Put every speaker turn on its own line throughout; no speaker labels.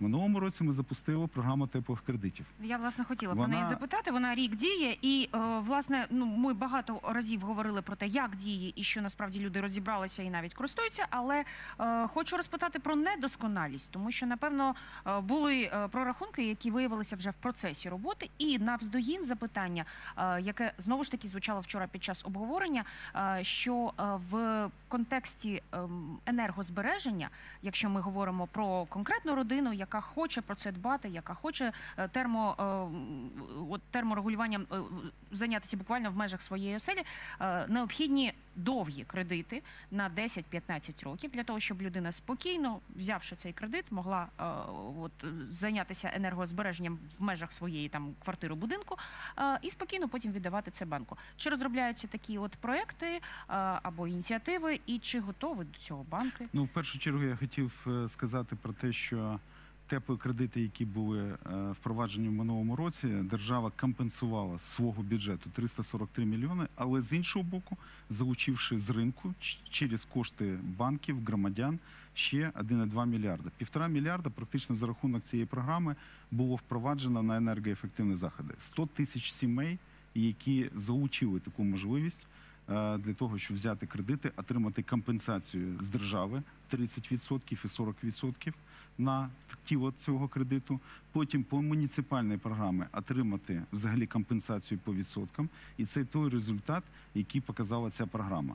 В минулому році ми запустили програму теплих кредитів.
Я власне хотіла про
Вона-
неї запитати. Вона рік діє, і е, власне, ну ми багато разів говорили про те, як діє і що насправді люди розібралися і навіть користуються. Але е, хочу розпитати про недосконалість, тому що напевно е, були прорахунки, які виявилися вже в процесі роботи, і навздогін запитання, яке знову ж таки звучало вчора під час обговорення, що в контексті ем, енергозбереження, якщо ми говоримо про конкретну родину, яка хоче про це дбати, яка хоче е, термо, е, от, терморегулюванням е, зайнятися буквально в межах своєї оселі, необхідні довгі кредити на 10-15 років для того, щоб людина спокійно, взявши цей кредит, могла от, зайнятися енергозбереженням в межах своєї там квартири будинку і спокійно потім віддавати це банку. Чи розробляються такі от проекти або ініціативи, і чи готові до цього банки?
Ну, в першу чергу я хотів сказати про те, що теплі кредити, які були е, впроваджені в минулому році, держава компенсувала з свого бюджету 343 мільйони, але з іншого боку, залучивши з ринку через кошти банків, громадян ще 1,2 мільярда. Півтора мільярда практично за рахунок цієї програми було впроваджено на енергоефективні заходи. 100 тисяч сімей, які залучили таку можливість для того, щоб взяти кредити, отримати компенсацію з держави 30% і 40% на тіло цього кредиту. Потім по муніципальній програмі отримати взагалі компенсацію по відсоткам. І це той результат, який показала ця програма.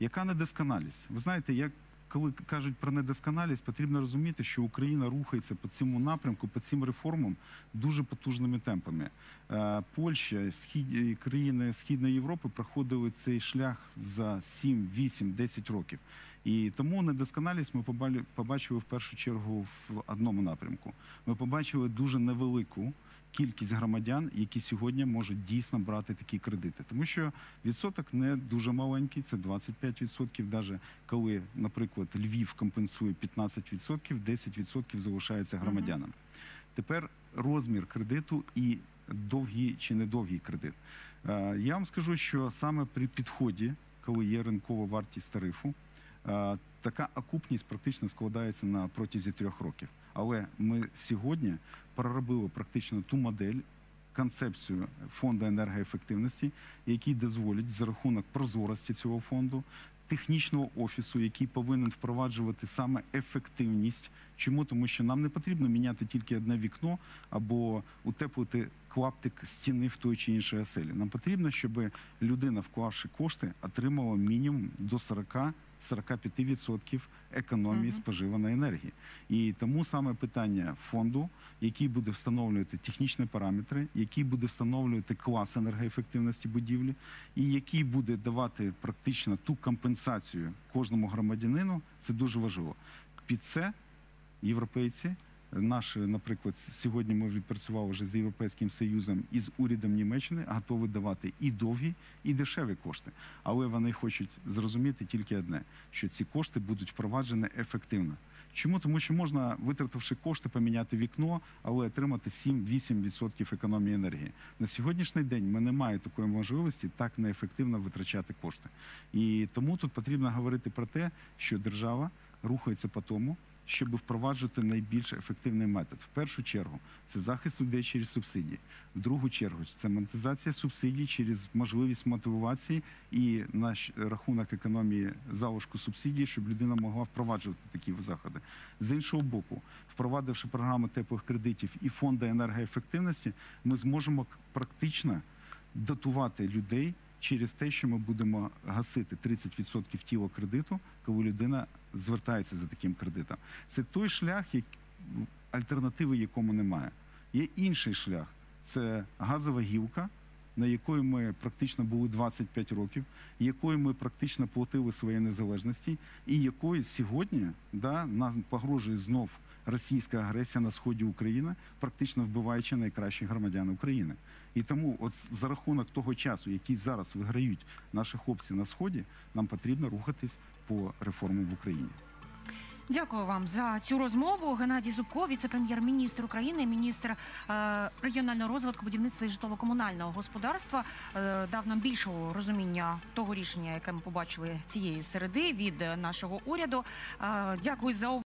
Яка недосконалість? Ви знаєте, як коли кажуть про недосконалість, потрібно розуміти, що Україна рухається по цьому напрямку, по цим реформам дуже потужними темпами. Е, Польща, схід країни Східної Європи проходили цей шлях за 7, 8, 10 років. І тому недосконалість ми побачили в першу чергу в одному напрямку. Ми побачили дуже невелику кількість громадян, які сьогодні можуть дійсно брати такі кредити, тому що відсоток не дуже маленький, це 25%, навіть коли, наприклад, Львів компенсує 15%, 10% залишається громадянам. Тепер розмір кредиту і довгий чи недовгий кредит. Е, Я вам скажу, що саме при підході, коли є ринкова вартість тарифу, е, така окупність практично складається на протязі трьох років. Але ми сьогодні проробили практично ту модель. Концепцію фонду енергоефективності, який дозволить за рахунок прозорості цього фонду, технічного офісу, який повинен впроваджувати саме ефективність. Чому? Тому що нам не потрібно міняти тільки одне вікно або утеплити клаптик стіни в той чи іншій оселі. Нам потрібно, щоб людина, вклавши кошти, отримала мінімум до 40 45% економії споживаної енергії. І тому саме питання фонду, який буде встановлювати технічні параметри, який буде встановлювати клас енергоефективності будівлі, і який буде давати практично ту компенсацію кожному громадянину, це дуже важливо. Під це європейці. Наші, наприклад, сьогодні ми відпрацювали вже з Європейським Союзом і з урядом Німеччини, готові давати і довгі, і дешеві кошти. Але вони хочуть зрозуміти тільки одне: що ці кошти будуть впроваджені ефективно. Чому? Тому що можна, витративши кошти, поміняти вікно, але отримати 7-8% економії енергії. На сьогоднішній день ми не маємо такої можливості так неефективно витрачати кошти. І тому тут потрібно говорити про те, що держава рухається по тому, щоб впроваджувати найбільш ефективний метод. В першу чергу це захист людей через субсидії. В другу чергу це монетизація субсидій через можливість мотивації і на щ- рахунок економії залишку субсидій, щоб людина могла впроваджувати такі заходи. З іншого боку, впровадивши програму теплих кредитів і фонди енергоефективності, ми зможемо практично датувати людей через те, що ми будемо гасити 30% тіла кредиту, коли людина звертається за таким кредитом. Це той шлях, як... альтернативи якому немає. Є інший шлях це газова гілка, на якої ми практично були 25 років, якою ми практично платили своєї незалежності, і якою сьогодні да, нам погрожує знов російська агресія на сході України, практично вбиваючи найкращих громадян України. І тому, от за рахунок того часу, який зараз виграють наші хлопці на сході, нам потрібно рухатись по реформам в Україні.
Дякую вам за цю розмову. Геннадій Зубко, віце-прем'єр-міністр України, міністр е, регіонального розвитку, будівництва і житлово-комунального господарства, е, дав нам більшого розуміння того рішення, яке ми побачили цієї середи від е, нашого уряду. Дякую за